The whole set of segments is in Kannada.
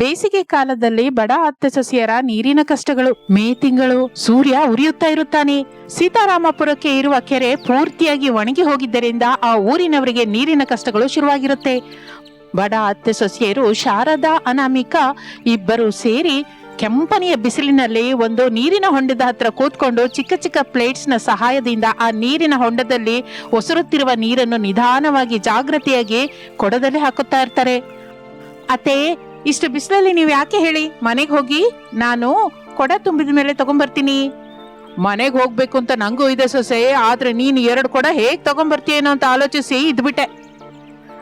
ಬೇಸಿಗೆ ಕಾಲದಲ್ಲಿ ಬಡ ಅತ್ತೆ ಸೊಸೆಯರ ನೀರಿನ ಕಷ್ಟಗಳು. ಮೇ ತಿಂಗಳು ಸೂರ್ಯ ಉರಿಯುತ್ತಾ ಇರುತ್ತಾನೆ. ಸೀತಾರಾಮಪುರಕ್ಕೆ ಇರುವ ಕೆರೆ ಪೂರ್ತಿಯಾಗಿ ಒಣಗಿ ಹೋಗಿದ್ದರಿಂದ ಆ ಊರಿನವರಿಗೆ ನೀರಿನ ಕಷ್ಟಗಳು ಶುರುವಾಗಿರುತ್ತೆ. ಬಡ ಅತ್ತೆ ಸೊಸೆಯರು ಶಾರದಾ, ಅನಾಮಿಕಾ ಇಬ್ಬರು ಸೇರಿ ಕೆಂಪನೆಯ ಬಿಸಿಲಿನಲ್ಲಿ ಒಂದು ನೀರಿನ ಹೊಂಡದ ಹತ್ರ ಕೂತ್ಕೊಂಡು ಚಿಕ್ಕ ಚಿಕ್ಕ ಪ್ಲೇಟ್ಸ್ನ ಸಹಾಯದಿಂದ ಆ ನೀರಿನ ಹೊಂಡದಲ್ಲಿ ಒಸರುತ್ತಿರುವ ನೀರನ್ನು ನಿಧಾನವಾಗಿ ಜಾಗೃತಿಯಾಗಿ ಕೊಡದಲ್ಲಿ ಹಾಕುತ್ತಾ ಇರ್ತಾರೆ. ಅತ್ತೆ ಇಷ್ಟು ಬಿಸಿಲಲ್ಲಿ ನೀವು ಯಾಕೆ ಹೇಳಿ? ಮನೆಗೆ ಹೋಗಿ ನಾನು ಕೊಡ ತುಂಬಿದ ಮೇಲೆ ತಗೊಂಬರ್ತೀನಿ. ಮನೆಗೆ ಹೋಗ್ಬೇಕು ಅಂತ ನಂಗೂ ಇದೆ ಸೊಸೆ, ಆದ್ರೆ ನೀನು ಎರಡು ಕೊಡ ಹೇಗ್ ತಗೊಂಬರ್ತೀಯೇನೋ ಅಂತ ಆಲೋಚಿಸಿ ಇದ್ಬಿಟ್ಟೆ.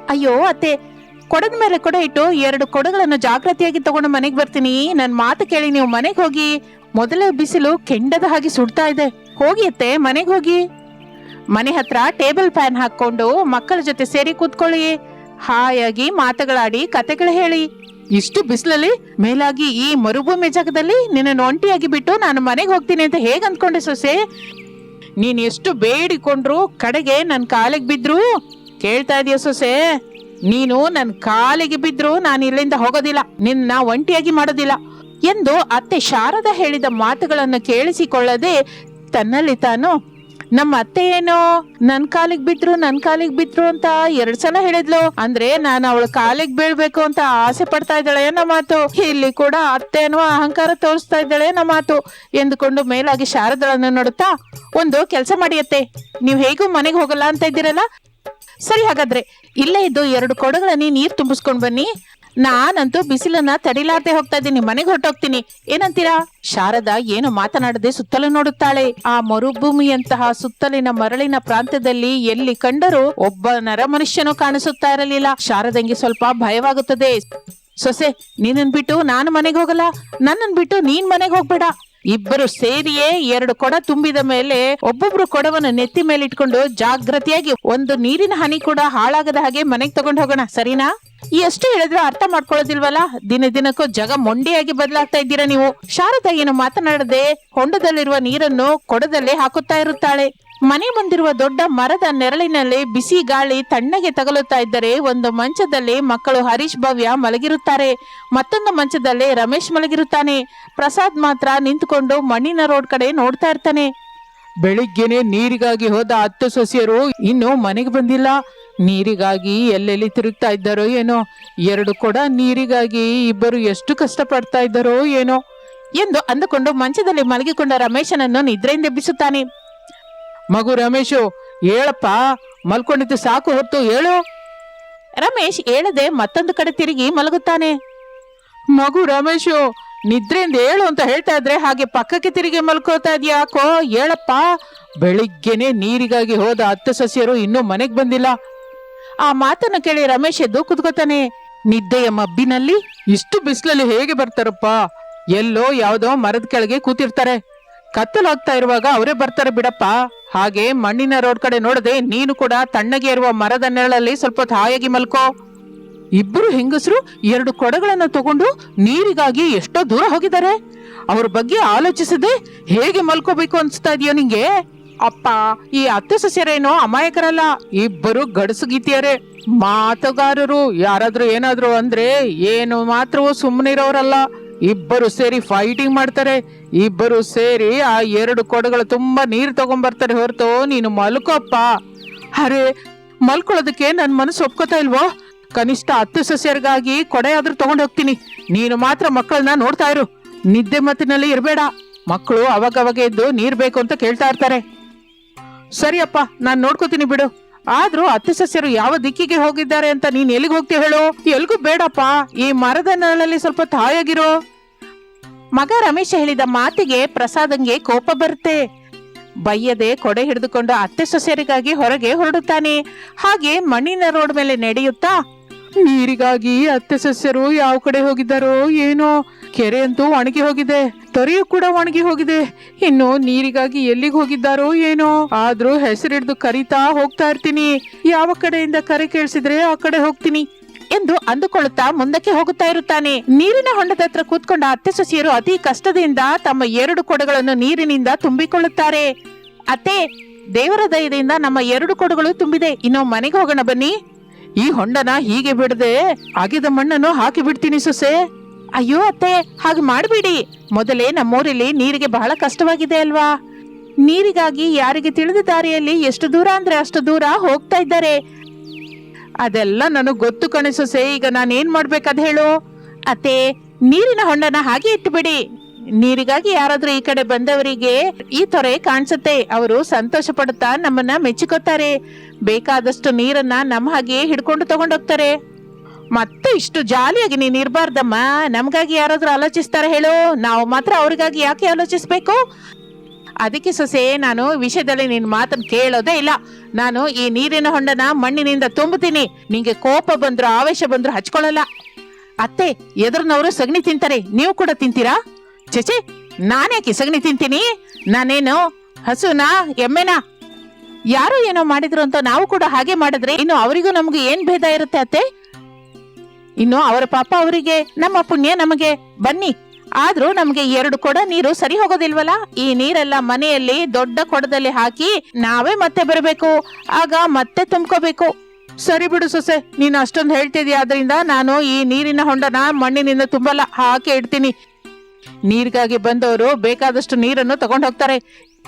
ಅಯ್ಯೋ, ಅತ್ತೆ, ಕೊಡದ ಮೇಲೆ ಕೊಡ ಇಟ್ಟು ಎರಡು ಕೊಡಗಳನ್ನು ಜಾಗೃತಿಯಾಗಿ ತಗೊಂಡು ಮನೆಗೆ ಬರ್ತೀನಿ. ನನ್ನ ಮಾತು ಕೇಳಿ ನೀವು ಮನೆಗೆ ಹೋಗಿ, ಮೊದಲೇ ಬಿಸಿಲು ಕೆಂಡದ ಹಾಗೆ ಸುಡ್ತಾ ಇದೆ. ಹೋಗಿ ಅತ್ತೆ, ಮನೆಗೆ ಹೋಗಿ. ಮನೆ ಹತ್ರ ಟೇಬಲ್ ಫ್ಯಾನ್ ಹಾಕೊಂಡು ಮಕ್ಕಳ ಜೊತೆ ಸೇರಿ ಕೂತ್ಕೊಳ್ಳಿ. ಹಾಯಾಗಿ ಮಾತುಗಳಾಡಿ, ಕತೆಗಳು ಹೇಳಿ. ಇಷ್ಟು ಬಿಸಿಲಲ್ಲಿ ಮೇಲಾಗಿ ಈ ಮರುಭೂಮಿ ಜಾಗದಲ್ಲಿ ನಿನ್ನನ್ನು ಒಂಟಿಯಾಗಿ ಬಿಟ್ಟು ನಾನು ಮನೆಗೆ ಹೋಗ್ತೀನಿ ಅಂತ ಹೇಗೆ ಅಂದ್ಕೊಂಡೆ ಸೊಸೆ? ನೀನು ಎಷ್ಟು ಬೇಡಿಕೊಂಡ್ರು ಕಡೆಗೆ ನನ್ನ ಕಾಲಿಗೆ ಬಿದ್ರು? ಕೇಳ್ತಾ ಇದೀಯ ಸೊಸೆ? ನೀನು ನನ್ನ ಕಾಲಿಗೆ ಬಿದ್ರು ನಾನು ಇಲ್ಲಿಂದ ಹೋಗೋದಿಲ್ಲ. ನಿನ್ನ ಒಂಟಿಯಾಗಿ ಮಾಡೋದಿಲ್ಲ. ಎಂದು ಅತ್ತೆ ಶಾರದ ಹೇಳಿದ ಮಾತುಗಳನ್ನು ಕೇಳಿಸಿಕೊಳ್ಳದೆ ತನ್ನಲ್ಲಿ ತಾನು ನಮ್ಮ ಅತ್ತೆ ಏನೋ, ನನ್ ಕಾಲಿಗೆ ಬಿದ್ರು ನನ್ ಕಾಲಿಗೆ ಬಿದ್ರು ಅಂತ ಎರಡ್ ಸಲ ಹೇಳಿದ್ಲು. ಅಂದ್ರೆ ನಾನು ಅವಳ ಕಾಲಿಗೆ ಬೀಳ್ಬೇಕು ಅಂತ ಆಸೆ ಪಡ್ತಾ ಇದ್ದಾಳೆ ನಮ್ಮ ಮಾತು. ಇಲ್ಲಿ ಕೂಡ ಅತ್ತೆ ಅನ್ನುವ ಅಹಂಕಾರ ತೋರಿಸ್ತಾ ಇದ್ದಾಳೆ ನಮ್ಮ ಮಾತು. ಎಂದುಕೊಂಡು ಮೇಲಾಗಿ ಶಾರದಳನ್ನು ನೋಡುತ್ತಾ, ಒಂದು ಕೆಲಸ ಮಾಡಿಯತ್ತೆ ನೀವು ಹೇಗೂ ಮನೆಗೆ ಹೋಗಲ್ಲ ಅಂತ ಇದ್ದೀರಲ್ಲ? ಸರಿ ಹಾಗಾದ್ರೆ, ಇಲ್ಲೇ ಇದ್ದು ಎರಡು ಕೊಡಗಳಲ್ಲಿ ನೀರ್ ತುಂಬಿಸ್ಕೊಂಡ್ ಬನ್ನಿ. ನಾನಂತೂ ಬಿಸಿಲನ್ನ ತಡಿಲಾರ್ದೆ ಹೋಗ್ತಾ ಇದ್ದೀನಿ, ಮನೆಗೆ ಹೊರಟೋಗ್ತೀನಿ. ಏನಂತೀರಾ? ಶಾರದಾ ಏನು ಮಾತನಾಡದೆ ಸುತ್ತಲೂ ನೋಡುತ್ತಾಳೆ. ಆ ಮರುಭೂಮಿಯಂತಹ ಸುತ್ತಲಿನ ಮರಳಿನ ಪ್ರಾಂತ್ಯದಲ್ಲಿ ಎಲ್ಲಿ ಕಂಡರೂ ಒಬ್ಬ ನರ ಮನುಷ್ಯನೂ ಕಾಣಿಸುತ್ತಾ ಇರಲಿಲ್ಲ. ಶಾರದಂಗೆ ಸ್ವಲ್ಪ ಭಯವಾಗುತ್ತದೆ. ಸೊಸೆ, ನೀನನ್ ಬಿಟ್ಟು ನಾನು ಮನೆಗೆ ಹೋಗಲ್ಲ. ನನ್ನನ್ ಬಿಟ್ಟು ನೀನ್ ಮನೆಗೆ ಹೋಗ್ಬೇಡ. ಇಬ್ಬರು ಸೇರಿಯೇ ಎರಡು ಕೊಡ ತುಂಬಿದ ಮೇಲೆ ಒಬ್ಬೊಬ್ರು ಕೊಡವನ್ನು ನೆತ್ತಿ ಮೇಲೆ ಇಟ್ಕೊಂಡು ಜಾಗೃತಿಯಾಗಿ ಒಂದು ನೀರಿನ ಹನಿ ಕೂಡ ಹಾಳಾಗದ ಹಾಗೆ ಮನೆಗೆ ತಗೊಂಡು ಹೋಗೋಣ, ಸರಿನಾ? ಎಷ್ಟು ಹೇಳಿದ್ರು ಅರ್ಥ ಮಾಡ್ಕೊಳ್ಳೋದಿಲ್ವಲ್ಲ? ದಿನ ದಿನಕ್ಕೂ ಜಗ ಮೊಂಡಿಯಾಗಿ ಬದಲಾಗ್ತಾ ಇದ್ದೀರಾ ನೀವು? ಶಾರದಾ ಏನು ಮಾತನಾಡದೆ ಹೊಂಡದಲ್ಲಿರುವ ನೀರನ್ನು ಕೊಡದಲ್ಲೇ ಹಾಕುತ್ತಾ ಇರುತ್ತಾಳೆ. ಮನೆ ಮುಂದಿರುವ ದೊಡ್ಡ ಮರದ ನೆರಳಿನಲ್ಲಿ ಬಿಸಿ ಗಾಳಿ ತಣ್ಣಗೆ ತಗಲುತ್ತಾ ಇದ್ದರೆ ಒಂದು ಮಂಚದಲ್ಲಿ ಮಕ್ಕಳು ಹರೀಶ್ ಭವ್ಯ ಮಲಗಿರುತ್ತಾರೆ. ಮತ್ತೊಂದು ಮಂಚದಲ್ಲಿ ರಮೇಶ್ ಮಲಗಿರುತ್ತಾನೆ. ಪ್ರಸಾದ್ ಮಾತ್ರ ನಿಂತುಕೊಂಡು ಮಣ್ಣಿನ ರೋಡ್ ಕಡೆ ನೋಡ್ತಾ ಇರ್ತಾನೆ. ಬೆಳಿಗ್ಗೆನೆ ನೀರಿಗಾಗಿ ಹೋದ ಹತ್ತು ಸಸ್ಯರು ಇನ್ನು ಮನೆಗೆ ಬಂದಿಲ್ಲ. ನೀರಿಗಾಗಿ ಎಲ್ಲೆಲ್ಲಿ ತಿರುಗ್ತಾ ಇದ್ದಾರೋ ಏನೋ. ಎರಡು ಕೂಡ ನೀರಿಗಾಗಿ ಇಬ್ಬರು ಎಷ್ಟು ಕಷ್ಟಪಡ್ತಾ ಇದ್ದಾರೋ ಏನೋ. ಎಂದು ಅಂದುಕೊಂಡು ಮಂಚದಲ್ಲಿ ಮಲಗಿಕೊಂಡ ರಮೇಶನನ್ನು ನಿದ್ರೆಯಿಂದ ಎಬ್ಬಿಸುತ್ತಾನೆ. ಮಗು ರಮೇಶು ಹೇಳಪ್ಪ ಮಲ್ಕೊಂಡಿದ್ದು ಸಾಕು ಹೊತ್ತು ಹೇಳು. ರಮೇಶ್ ಹೇಳದೆ ಮತ್ತೊಂದು ಕಡೆ ತಿರುಗಿ ಮಲಗುತ್ತಾನೆ. ಮಗು ರಮೇಶು ನಿದ್ರೆಯಿಂದ ಹೇಳು ಅಂತ ಹೇಳ್ತಾ ಇದ್ರೆ ಹಾಗೆ ಪಕ್ಕಕ್ಕೆ ತಿರುಗಿ ಮಲ್ಕೋತಾ ಇದ್ಯಾಕೋ ಯಾಕೋ ಹೇಳಪ್ಪ. ಬೆಳಿಗ್ಗೆನೆ ನೀರಿಗಾಗಿ ಹೋದ ಹತ್ತು ಸಸ್ಯರು ಇನ್ನೂ ಮನೆಗೆ ಬಂದಿಲ್ಲ. ಆ ಮಾತನ್ನು ಕೇಳಿ ರಮೇಶ್ ಎದ್ದು ಕುತ್ಕೋತಾನೆ. ನಿದ್ದೆಯ ಮಬ್ಬಿನಲ್ಲಿ ಇಷ್ಟು ಬಿಸಿಲಲ್ಲಿ ಹೇಗೆ ಬರ್ತಾರಪ್ಪ? ಎಲ್ಲೋ ಯಾವುದೋ ಮರದ ಕೆಳಗೆ ಕೂತಿರ್ತಾರೆ. ಕತ್ತಲು ಹೋಗ್ತಾ ಇರುವಾಗ ಅವರೇ ಬರ್ತಾರೆ ಬಿಡಪ್ಪ. ಹಾಗೆ ಮಣ್ಣಿನ ರೋಡ್ ಕಡೆ ನೋಡದೆ ನೀನು ಕೂಡ ತಣ್ಣಗೆ ಇರುವ ಮರದ ನೆರಳಲ್ಲಿ ಸ್ವಲ್ಪ ತಾಯಾಗಿ ಮಲ್ಕೋ. ಇಬ್ಬರು ಹೆಂಗಸರು ಎರಡು ಕೊಡಗಳನ್ನು ತಗೊಂಡು ನೀರಿಗಾಗಿ ಎಷ್ಟೋ ದೂರ ಹೋಗಿದ್ದಾರೆ. ಅವ್ರ ಬಗ್ಗೆ ಆಲೋಚಿಸದೆ ಹೇಗೆ ಮಲ್ಕೋಬೇಕು ಅನ್ಸ್ತಾ ಇದೆಯೋ ನಿಂಗೆ? ಅಪ್ಪ, ಈ ಅತ್ತೆ ಸಸ್ಯರೇನೋ ಅಮಾಯಕರಲ್ಲ. ಇಬ್ಬರು ಗಡಸು ಗೀತಿಯರೇ. ಮಾತುಗಾರರು ಯಾರಾದ್ರೂ ಏನಾದ್ರು ಅಂದ್ರೆ ಏನು ಮಾತ್ರವೂ ಸುಮ್ಮನಿರೋರಲ್ಲ ಇಬ್ಬರು ಸೇರಿ ಫೈಟಿಂಗ್ ಮಾಡ್ತಾರೆ. ಇಬ್ಬರು ಸೇರಿ ಆ ಎರಡು ಕೊಡಗಳು ತುಂಬಾ ನೀರು ತಗೊಂಡ್ಬರ್ತಾರೆ ಹೊರತು, ನೀನು ಮಲ್ಕೋಪ್ಪ. ಅರೆ, ಮಲ್ಕೊಳ್ಳೋದಕ್ಕೆ ನನ್ನ ಮನಸ್ಸು ಒಪ್ಕೋತಾ ಇಲ್ವೋ? ಕನಿಷ್ಠ ಹತ್ತು ಸಸ್ಯರಿಗಾಗಿ ಕೊಡೆ ಆದ್ರೂ ತಗೊಂಡು ಹೋಗ್ತೀನಿ. ನೀನು ಮಾತ್ರ ಮಕ್ಕಳನ್ನ ನೋಡ್ತಾ ಇರು. ನಿದ್ದೆ ಮತ್ತಿನಲ್ಲಿ ಇರಬೇಡ. ಮಕ್ಕಳು ಅವಾಗವಾಗ ಎದ್ದು ನೀರ್ ಬೇಕು ಅಂತ ಕೇಳ್ತಾ ಇರ್ತಾರೆ. ಸರಿಯಪ್ಪ, ನಾನು ನೋಡ್ಕೋತೀನಿ ಬಿಡು. ಆದ್ರೂ ಹತ್ತು ಸಸ್ಯರು ಯಾವ ದಿಕ್ಕಿಗೆ ಹೋಗಿದ್ದಾರೆ ಅಂತ ನೀನ್ ಎಲ್ಲಿಗೆ ಹೋಗ್ತೀಯ ಹೇಳು? ಎಲ್ಗೂ ಬೇಡಪ್ಪ. ಈ ಮರದ ನೆಲಲ್ಲಿ ಸ್ವಲ್ಪ ತಾಯಾಗಿರೋ. ಮಗ ರಮೇಶ್ ಹೇಳಿದ ಮಾತಿಗೆ ಪ್ರಸಾದಂಗೆ ಕೋಪ ಬರುತ್ತೆ. ಬಯ್ಯದೆ ಕೊಡೆ ಹಿಡಿದುಕೊಂಡು ಅತ್ತೆ ಸೊಸೆಯರಿಗಾಗಿ ಹೊರಗೆ ಹೊರಡುತ್ತಾನೆ. ಹಾಗೆ ಮಣ್ಣಿನ ರೋಡ್ ಮೇಲೆ ನಡೆಯುತ್ತಾ? ನೀರಿಗಾಗಿ ಅತ್ತೆ ಸಸ್ಯರು ಯಾವ ಕಡೆ ಹೋಗಿದ್ದಾರೋ ಏನೋ? ಕೆರೆ ಅಂತೂ ಒಣಗಿ ಹೋಗಿದೆ. ತೊರೆಯು ಕೂಡ ಒಣಗಿ ಹೋಗಿದೆ. ಇನ್ನು ನೀರಿಗಾಗಿ ಎಲ್ಲಿಗೆ ಹೋಗಿದ್ದಾರೋ ಏನೋ? ಆದ್ರೂ ಹೆಸರಿಡ್ದು ಕರಿತಾ ಹೋಗ್ತಾ ಇರ್ತೀನಿ. ಯಾವ ಕಡೆಯಿಂದ ಕರೆ ಕೇಳಿಸಿದ್ರೆ ಆ ಕಡೆ ಹೋಗ್ತೀನಿ. ಎಂದು ಅಂದುಕೊಳ್ಳುತ್ತಾ ಮುಂದಕ್ಕೆ ಹೋಗುತ್ತಾ ಇರುತ್ತಾನೆ. ನೀರಿನ ಹೊಂಡದ ಹತ್ರ ಕೂತ್ಕೊಂಡ ಅತ್ತೆ ಸೊಸೆಯರು ಅತಿ ಕಷ್ಟದಿಂದ ತಮ್ಮ ಎರಡು ಕೊಡಗಳನ್ನು ನೀರಿನಿಂದ ತುಂಬಿಕೊಳ್ಳುತ್ತಾರೆ. ಅತ್ತೆ, ದೇವರ ದಯದಿಂದ ನಮ್ಮ ಎರಡು ಕೊಡಗಳು ತುಂಬಿದೆ. ಇನ್ನು ಮನೆಗೆ ಹೋಗೋಣ ಬನ್ನಿ. ಈ ಹೊಂಡನ ಹೀಗೆ ಬಿಡದೆ ಆಗಿದ ಮಣ್ಣನ್ನು ಹಾಕಿ ಬಿಡ್ತೀನಿ ಸೊಸೆ. ಅಯ್ಯೋ ಅತ್ತೆ, ಹಾಗೆ ಮಾಡಬೇಡಿ. ಮೊದಲೇ ನಮ್ಮೂರಲ್ಲಿ ನೀರಿಗೆ ಬಹಳ ಕಷ್ಟವಾಗಿದೆ ಅಲ್ವಾ? ನೀರಿಗಾಗಿ ಯಾರಿಗೆ ತಿಳಿದ ದಾರಿಯಲ್ಲಿ ಎಷ್ಟು ದೂರ ಅಂದ್ರೆ ಅಷ್ಟು ದೂರ ಹೋಗ್ತಾ ಇದ್ದಾರೆ. ಅದೆಲ್ಲ ನನಗೆ ಗೊತ್ತು ಕಣಿಸು ಸೇ, ಈಗ ನಾನು ಏನ್ ಮಾಡ್ಬೇಕದ್ ಹೇಳು. ಅತ್ತೆ, ನೀರಿನ ಹೊಂಡನ ಹಾಗೆ ಇಟ್ಬಿಡಿ. ನೀರಿಗಾಗಿ ಯಾರಾದ್ರೂ ಈ ಕಡೆ ಬಂದವರಿಗೆ ಈ ತೊರೆ ಕಾಣಿಸುತ್ತೆ. ಅವರು ಸಂತೋಷ ಪಡುತ್ತಾ ನಮ್ಮನ್ನ ಮೆಚ್ಚಿಕೊತಾರೆ. ಬೇಕಾದಷ್ಟು ನೀರನ್ನ ನಮ್ಮ ಹಾಗೆ ಹಿಡ್ಕೊಂಡು ತಗೊಂಡೋಗ್ತಾರೆ. ಮತ್ತೆ ಇಷ್ಟು ಜಾಲಿಯಾಗಿ ನೀನ್ ಇರಬಾರ್ದಮ್ಮ. ನಮಗಾಗಿ ಯಾರಾದ್ರೂ ಆಲೋಚಿಸ್ತಾರ ಹೇಳು. ನಾವು ಮಾತ್ರ ಅವ್ರಿಗಾಗಿ ಯಾಕೆ ಆಲೋಚಿಸ್ಬೇಕು? ಅದಕ್ಕೆ ಸೊಸೆ ನಾನು ವಿಷಯದಲ್ಲಿ ನಿನ್ ಮಾತನ್ನು ಕೇಳೋದೇ ಇಲ್ಲ. ನಾನು ಈ ನೀರಿನ ಹೊಂಡನ ಮಣ್ಣಿನಿಂದ ತುಂಬುತ್ತೀನಿ. ನಿಂಗೆ ಕೋಪ ಬಂದ್ರು, ಆವೇಶ ಬಂದ್ರು ಹಚ್ಕೊಳ್ಳಲ್ಲ. ಅತ್ತೆ, ಎದುರಿನವರು ಸಗಣಿ ತಿಂತಾರೆ. ನೀವು ಕೂಡ ತಿಂತೀರಾ? ಚಚೆ ನಾನೇಕೆ ಸಗಣಿ ತಿಂತೀನಿ? ನಾನೇನು ಹಸುನಾ, ಎಮ್ಮೆನಾ? ಯಾರು ಏನೋ ಮಾಡಿದ್ರು ಅಂತ ನಾವು ಕೂಡ ಹಾಗೆ ಮಾಡಿದ್ರೆ ಇನ್ನು ಅವರಿಗೂ ನಮ್ಗೆ ಏನ್ ಭೇದ ಇರುತ್ತೆ ಅತ್ತೆ? ಇನ್ನು ಅವರ ಪಾಪ ಅವರಿಗೆ, ನಮ್ಮ ಪುಣ್ಯ ನಮಗೆ. ಬನ್ನಿ. ಆದ್ರೂ ನಮ್ಗೆ ಎರಡು ಕೊಡ ನೀರು ಸರಿ ಹೋಗೋದಿಲ್ವಲ್ಲ ಈ ನೀರೆಲ್ಲ ಮನೆಯಲ್ಲಿ ದೊಡ್ಡ ಕೊಡದಲ್ಲಿ ಹಾಕಿ ನಾವೇ ಮತ್ತೆ ಬರಬೇಕು. ಆಗ ಮತ್ತೆ ತುಂಬ್ಕೋಬೇಕು. ಸರಿ ಬಿಡು ಸೊಸೆ, ನೀನು ಅಷ್ಟೊಂದು ಹೇಳ್ತಿದ್ಯಾ? ಆದ್ರಿಂದ ನಾನು ಈ ನೀರಿನ ಹೊಂಡನ ಮಣ್ಣಿನಿಂದ ತುಂಬಲ್ಲ, ಹಾಕಿ ಇಡ್ತೀನಿ. ನೀರಿಗಾಗಿ ಬಂದವರು ಬೇಕಾದಷ್ಟು ನೀರನ್ನು ತಗೊಂಡು ಹೋಗ್ತಾರೆ